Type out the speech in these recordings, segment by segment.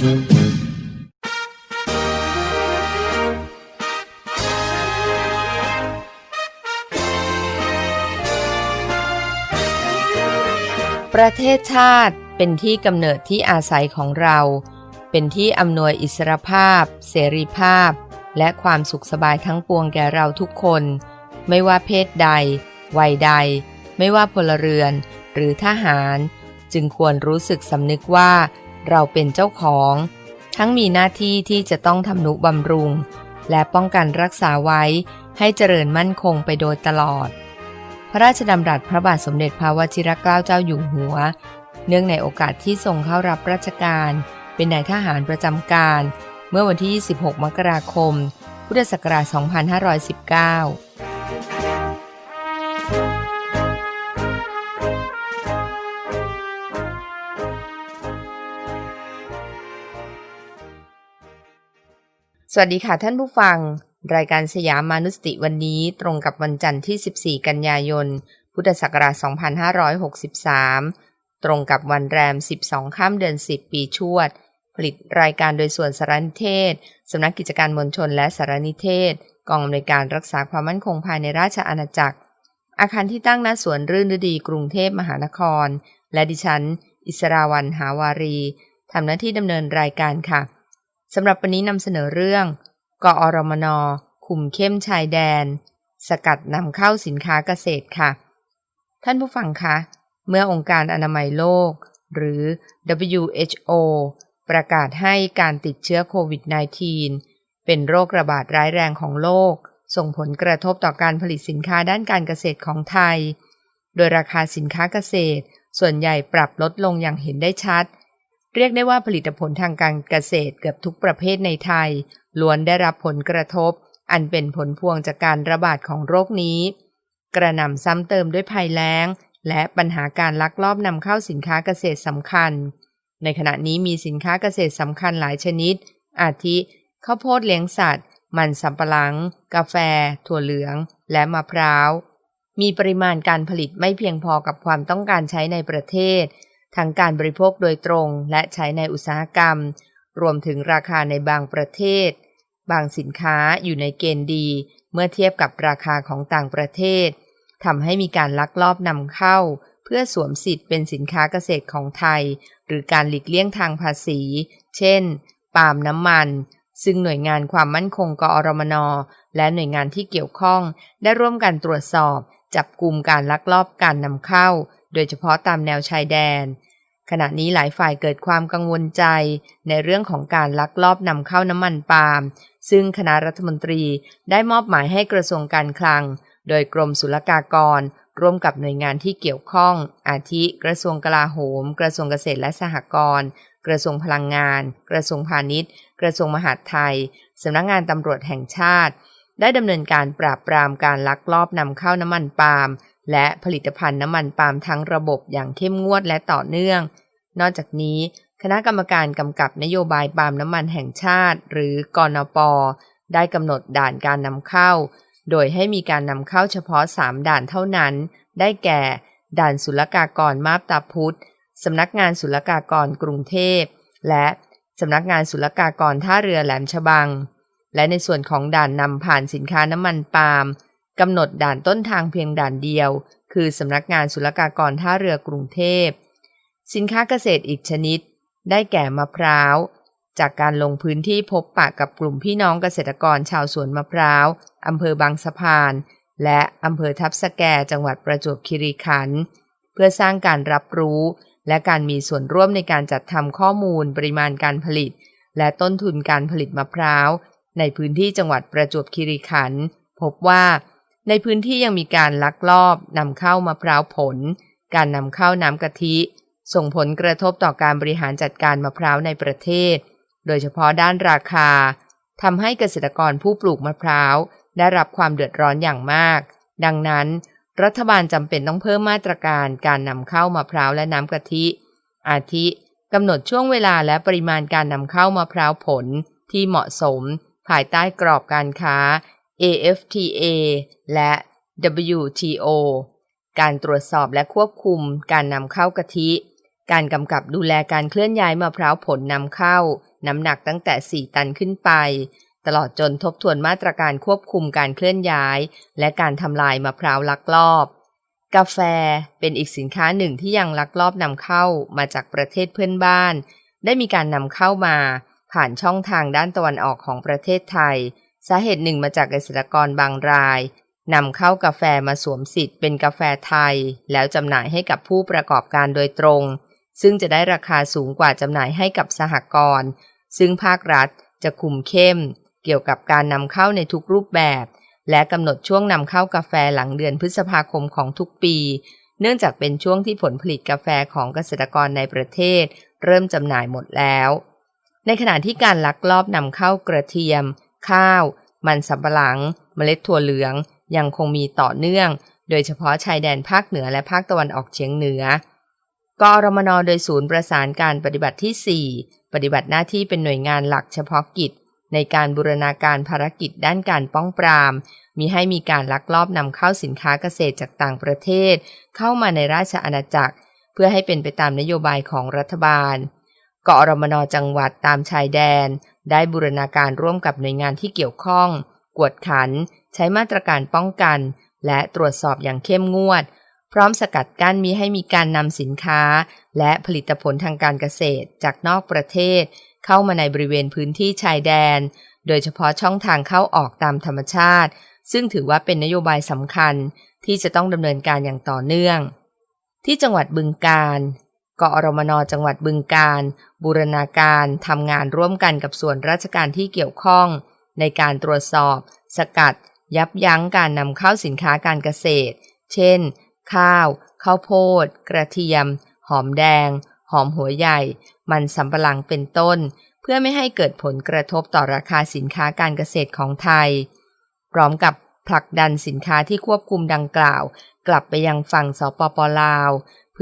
ประเทศชาติเป็นที่กำเนิดที่อาศัยของเรา เป็นที่อำนวยอิสรภาพ เสรีภาพ และความสุขสบายทั้งปวงแก่เราทุกคน ไม่ว่าเพศใด วัยใด ไม่ว่าพลเรือน หรือทหาร จึงควรรู้สึกสำนึกว่า เราเป็นเจ้าของ ทั้งมีหน้าที่ที่จะต้องทำนุบำรุง และป้องกันรักษาไว้ให้เจริญมั่นคงไปโดยตลอด พระราชดำรัสพระบาทสมเด็จพระวชิรเกล้าเจ้าอยู่หัว เนื่องในโอกาสที่ทรงเข้ารับราชการ เป็นนายทหารประจำการ เมื่อวันที่ 26 มกราคม พุทธศักราช 2519 สวัสดีค่ะท่านผู้ฟัง รายการสยามมานุสติวันนี้ตรงกับวันจันทร์ที่ 14 กันยายน พุทธศักราช 2563 ตรงกับวันแรม 12 ข้ามเดือน 10 ปีชวด ผลิตรายการโดยส่วนสารนิเทศ สำนักกิจการมวลชนและสารนิเทศ กองอำนวยการรักษาความมั่นคงภายในราชอาณาจักร อาคารที่ตั้งณสวนรื่นฤดีกรุงเทพมหานคร และดิฉัน อิสราวันหาวารีทำหน้าที่ดำเนินรายการค่ะ สำหรับวันนี้นำเสนอเรื่อง กอรมน คุมเข้มชายแดน สกัดนำเข้าสินค้าเกษตรค่ะ ท่านผู้ฟังคะ เมื่อองค์การอนามัยโลก หรือ WHO ประกาศให้การติดเชื้อโควิด -19 เป็นโรคระบาดร้ายแรงของโลก ส่งผลกระทบต่อการผลิตสินค้าด้านการเกษตรของไทย โดยราคาสินค้าเกษตร ส่วนใหญ่ปรับลดลงอย่างเห็นได้ชัด เรียกได้ว่าผลิตผลทางการเกษตรเกือบทุกประเภทในไทย ล้วนได้รับผลกระทบ อันเป็นผลพวงจากการระบาดของโรคนี้ กระหน่ำซ้ำเติมด้วยภัยแล้ง และปัญหาการลักลอบนำเข้าสินค้าเกษตรสำคัญ ในขณะนี้มีสินค้าเกษตรสำคัญหลายชนิด อาทิข้าวโพดเลี้ยงสัตว์ มันสำปะหลัง กาแฟ ถั่วเหลือง และมะพร้าว มีปริมาณการผลิตไม่เพียงพอกับความต้องการใช้ในประเทศ ทั้งการบริโภคโดยตรงและใช้ในอุตสาหกรรม รวมถึงราคาในบางประเทศ บางสินค้าอยู่ในเกณฑ์ดี เมื่อเทียบกับราคาของต่างประเทศทำให้มีการลักลอบนำเข้า เพื่อสวมสิทธิ์เป็นสินค้าเกษตรของไทย หรือการหลีกเลี่ยงทางภาษี เช่น ปาล์มน้ำมัน ซึ่งหน่วยงานความมั่นคงกอรมนและหน่วยงานที่เกี่ยวข้องได้ร่วมกันตรวจสอบ จับกลุ่มการลักลอบการนำเข้า โดยเฉพาะตามแนวชายแดน ขณะนี้หลายฝ่ายเกิดความกังวลใจในเรื่องของการลักลอบนำเข้าน้ำมันปาล์ม ซึ่งคณะรัฐมนตรีได้มอบหมายให้กระทรวงการคลัง โดยกรมศุลกากร ร่วมกับหน่วยงานที่เกี่ยวข้อง อาทิกระทรวงกลาโหม กระทรวงเกษตรและสหกรณ์กระทรวงพลังงาน กระทรวงพาณิชย์ กระทรวงมหาดไทยสำนักงงานตำรวจแห่งชาติ ได้ดำเนินการปราบปรามการลักลอบนำเข้าน้ำมันปาล์มและผลิตภัณฑ์น้ำมันปาล์มทั้งระบบอย่างเข้มงวดและต่อเนื่อง นอกจากนี้ คณะกรรมการกำกับนโยบายปาล์มน้ำมันแห่งชาติ หรือกอนปได้กำหนดด่านการนำเข้า โดยให้มีการนำเข้าเฉพาะ 3 ด่านเท่านั้น ได้แก่ ด่านศุลกากรมาบตาพุธสำนักงานศุลกากรกรุงเทพ และสำนักงานศุลกากรท่าเรือแหลมฉบัง และในส่วนของด่านนำผ่านสินค้าน้ำมันปาล์มกำหนดด่านต้นทางเพียงด่านเดียว คือสำนักงานศุลกากรท่าเรือกรุงเทพ สินค้าเกษตรอีกชนิด ได้แก่มะพร้าว จากการลงพื้นที่พบปะกับกลุ่มพี่น้องเกษตรกรชาวสวนมะพร้าวอำเภอบางสะพาน และอำเภอทับสแกจังหวัดประจวบคีรีขันธ์เพื่อสร้างการรับรู้และการมีส่วนร่วมในการจัดทำข้อมูลปริมาณการผลิต และต้นทุนการผลิตมะพร้าว ในพื้นที่จังหวัดประจวบคีรีขันธ์พบว่า ในพื้นที่ยังมีการลักลอบนำเข้ามะพร้าวผล การนำเข้าน้ำกะทิ ส่งผลกระทบต่อการบริหารจัดการมะพร้าวในประเทศ โดยเฉพาะด้านราคาทำให้เกษตรกรผู้ปลูกมะพร้าวได้รับความเดือดร้อนอย่างมาก ดังนั้น รัฐบาลจำเป็นต้องเพิ่มมาตรการการนำเข้ามะพร้าวและน้ำกะทิ อาทิกำหนดช่วงเวลาและปริมาณการนำเข้ามะพร้าวผลที่เหมาะสม ภายใต้กรอบการค้า AFTA และ WTO การตรวจสอบและควบคุมการนำเข้ากะทิ การกำกับดูแลการเคลื่อนย้ายมะพร้าวผลนำเข้า น้ำหนักตั้งแต่ 4 ตันขึ้นไป ตลอดจนทบทวนมาตรการควบคุมการเคลื่อนย้าย และการทำลายมะพร้าวลักลอบ กาแฟเป็นอีกสินค้าหนึ่งที่ยังลักลอบนำเข้ามาจากประเทศเพื่อนบ้าน ได้มีการนำเข้ามา ผ่านช่องทางด้านตะวันออกของประเทศไทย สาเหตุหนึ่งมาจากเกษตรกรบางรายนำเข้ากาแฟมาสวมสิทธิ์เป็นกาแฟไทย แล้วจำหน่ายให้กับผู้ประกอบการโดยตรง ซึ่งจะได้ราคาสูงกว่าจำหน่ายให้กับสหกรณ์ซึ่งภาครัฐจะคุมเข้ม เกี่ยวกับการนำเข้าในทุกรูปแบบ และกำหนดช่วงนำเข้ากาแฟหลังเดือนพฤษภาคมของทุกปี เนื่องจากเป็นช่วงที่ผลผลิตกาแฟของเกษตรกรในประเทศ เริ่มจำหน่ายหมดแล้ว ในขณะที่การลักลอบนำเข้ากระเทียม ข้าว มันสำปะหลัง เมล็ดถั่วเหลือง ยังคงมีต่อเนื่อง โดยเฉพาะชายแดนภาคเหนือและภาคตะวันออกเฉียงเหนือกอรมนโดยศูนย์ประสานการปฏิบัติที่ 4 ปฏิบัติหน้าที่เป็นหน่วยงานหลักเฉพาะกิจ ในการบูรณาการภารกิจด้านการป้องปราม มีให้มีการลักลอบนำเข้าสินค้าเกษตรจากต่างประเทศ เข้ามาในราชอาณาจักร เพื่อให้เป็นไปตามนโยบายของรัฐบาล กอรมนจังหวัดตามชายแดน ได้บูรณาการร่วมกับหน่วยงานที่เกี่ยวข้อง กวดขัน ใช้มาตรการป้องกัน และตรวจสอบอย่างเข้มงวด พร้อมสกัดกั้นมีให้มีการนำสินค้า และผลิตผลทางการเกษตรจากนอกประเทศ เข้ามาในบริเวณพื้นที่ชายแดน โดยเฉพาะช่องทางเข้าออกตามธรรมชาติ ซึ่งถือว่าเป็นนโยบายสำคัญที่จะต้องดำเนินการอย่างต่อเนื่อง ที่จังหวัดบึงกาฬ กอรมนจังหวัดบึงกาฬบูรณาการทำงานร่วมกันกับส่วนราชการที่เกี่ยวข้อง ในการตรวจสอบ สกัด ยับยั้งการนำเข้าสินค้าการเกษตร เช่น ข้าว ข้าวโพด กระเทียม หอมแดง หอมหัวใหญ่ มันสำปะหลังเป็นต้น เพื่อไม่ให้เกิดผลกระทบต่อราคาสินค้าการเกษตรของไทย พร้อมกับผลักดันสินค้าที่ควบคุมดังกล่าว กลับไปยังฝั่งสปปลาว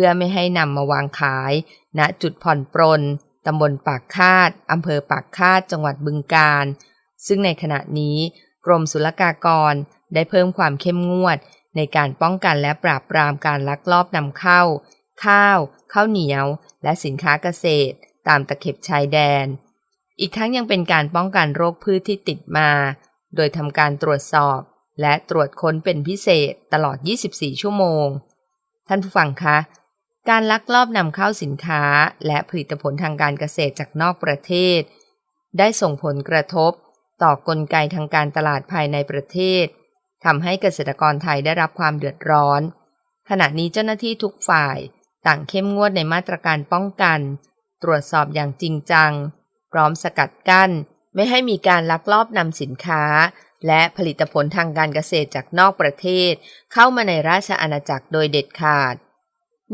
พื่อไม่ให้นำมาวางขาย ณจุดผ่อนปรนตำบลปากคาดอำเภอปากคาดจังหวัดบึงกาฬซึ่งในขณะนี้ กรมศุลกากรได้เพิ่มความเข้มงวด ในการป้องกันและปราบปรามการลักลอบนำเข้า ข้าว ข้าวเหนียว และสินค้าเกษตร ตามตะเข็บชายแดน อีกทั้งยังเป็นการป้องกันโรคพืชที่ติดมา โดยทำการตรวจสอบ และตรวจค้นเป็นพิเศษตลอด 24 ชั่วโมง ท่านผู้ฟังคะ การลักลอบนำเข้าสินค้าและผลิตผลทางการเกษตรจากนอกประเทศ ได้ส่งผลกระทบต่อกลไกทางการตลาดภายในประเทศทำให้เกษตรกรไทยได้รับความเดือดร้อน ขณะนี้เจ้าหน้าที่ทุกฝ่ายต่างเข้มงวดในมาตรการป้องกัน ตรวจสอบอย่างจริงจัง พร้อมสกัดกั้น ไม่ให้มีการลักลอบนำสินค้า และผลิตผลทางการเกษตรจากนอกประเทศ เข้ามาในราชอาณาจักรโดยเด็ดขาด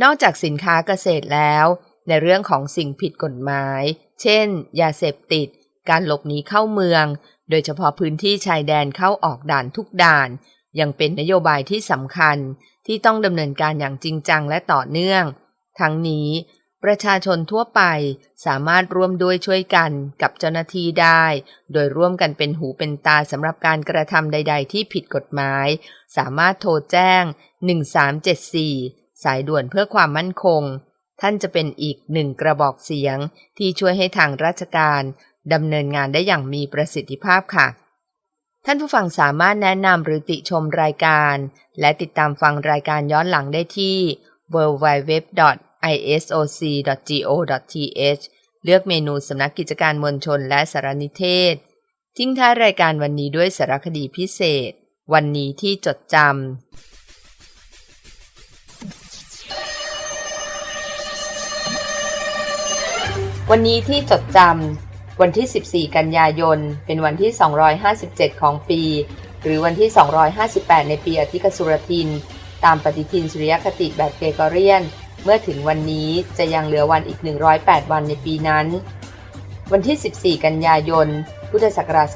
นอกจากสินค้าเกษตรแล้ว ในเรื่องของสิ่งผิดกฎหมาย เช่น ยาเสพติด การหลบหนีเข้าเมือง โดยเฉพาะพื้นที่ชายแดนเข้าออกด่านทุกด่าน ยังเป็นนโยบายที่สำคัญที่ต้องดำเนินการอย่างจริงจังและต่อเนื่อง ทั้งนี้ ประชาชนทั่วไปสามารถร่วมด้วยช่วยกันกับเจ้าหน้าที่ได้ โดยร่วมกันเป็นหูเป็นตาสำหรับการกระทำใด ๆ ที่ผิดกฎหมาย สามารถโทรแจ้ง 1374 สายด่วนเพื่อความมั่นคง ท่านจะเป็นอีกหนึ่งกระบอกเสียงที่ช่วยให้ทางราชการดำเนินงานได้อย่างมีประสิทธิภาพค่ะ ท่านผู้ฟังสามารถแนะนำหรือติชมรายการ และติดตามฟังรายการย้อนหลังได้ที่ www.isoc.go.th เลือกเมนูสำนักกิจการมวลชนและสารนิเทศ ทิ้งท้ายรายการวันนี้ด้วยสารคดีพิเศษ วันนี้ที่จดจำ วันนี้ที่จดจำวันที่ 14 กันยายน เป็นวันที่ 257 ของปี หรือวันที่ 258 ในปีอธิกสุรทิน ตามปฏิทินสุริยคติแบบเกรกอเรียน เมื่อถึงวันนี้จะยังเหลือวันอีก 108 วันในปีนั้น วันที่ 14 กันยายน พุทธศักราช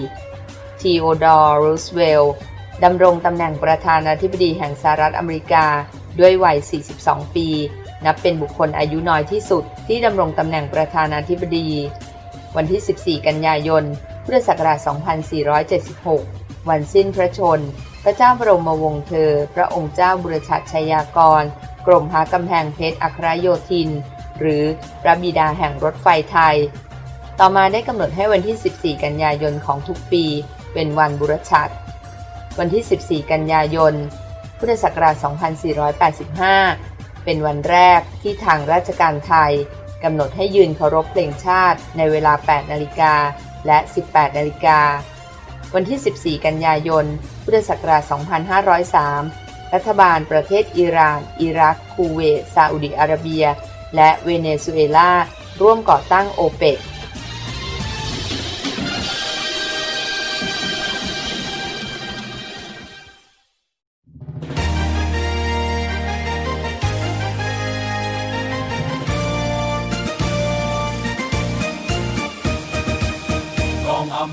2444 ทีโอดอร์รูสเวลล์ดำรงตำแหน่งประธานาธิบดีแห่งสหรัฐอเมริกา ด้วยวัย 42 ปี นับเป็นบุคคลอายุน้อยที่สุดที่ดำรงตำแหน่งประธานาธิบดี วันที่ 14 กันยายน พุทธศักราช 2476 วันสิ้นพระชน พระเจ้าบรมวงศ์เธอ พระองค์เจ้าบุรชัดชัยากร กรมพระกำแพงเพชรอัครโยธิน หรือพระบิดาแห่งรถไฟไทย ต่อมาได้กำหนดให้วันที่ 14 กันยายนของทุกปี เป็นวันบุรชัด วันที่ 14 กันยายน พุทธศักราช 2485 เป็นวันแรกที่ทางราชการไทยกำหนดให้ยืนเคารพเพลงชาติในเวลา 8 นาฬิกาและ 18 นาฬิกา วันที่ 14 กันยายน พุทธศักราช 2503 รัฐบาลประเทศอิหร่าน อิรัก คูเวตซาอุดิอาระเบีย และเวเนซุเอลา ร่วมก่อตั้งโอเปก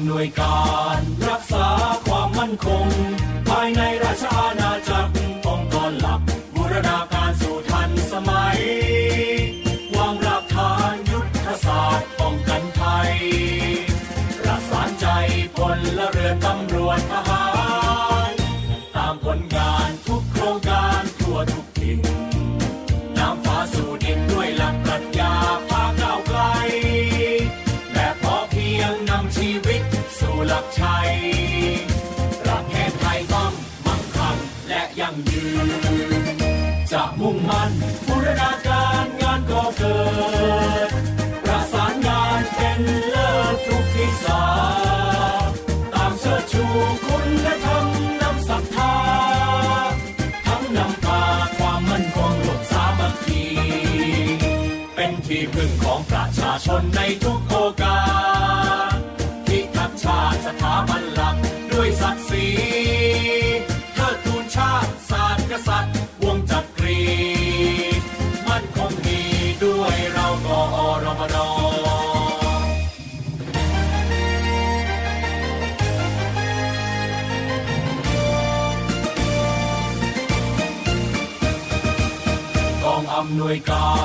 หน่วยการรักษาความมั่นคง ชนในทุกโอกาสพิทักษ์ชาติสถาบันหลักด้วยศักดิ์ศรีเทิดทูนชาติศาสตร์กษัตริย์ วงจักรีมั่นคงมีด้วยเรากอรมนกองอำนวยการ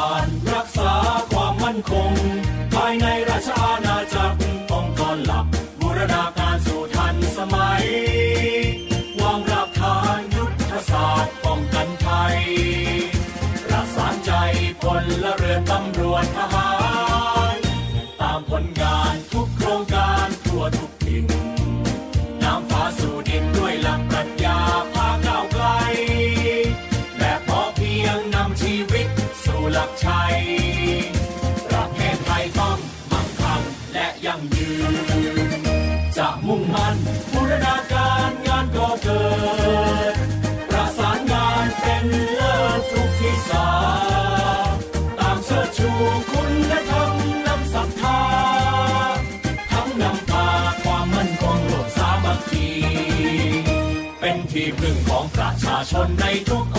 พึ่งของประชาชนในทุกโอ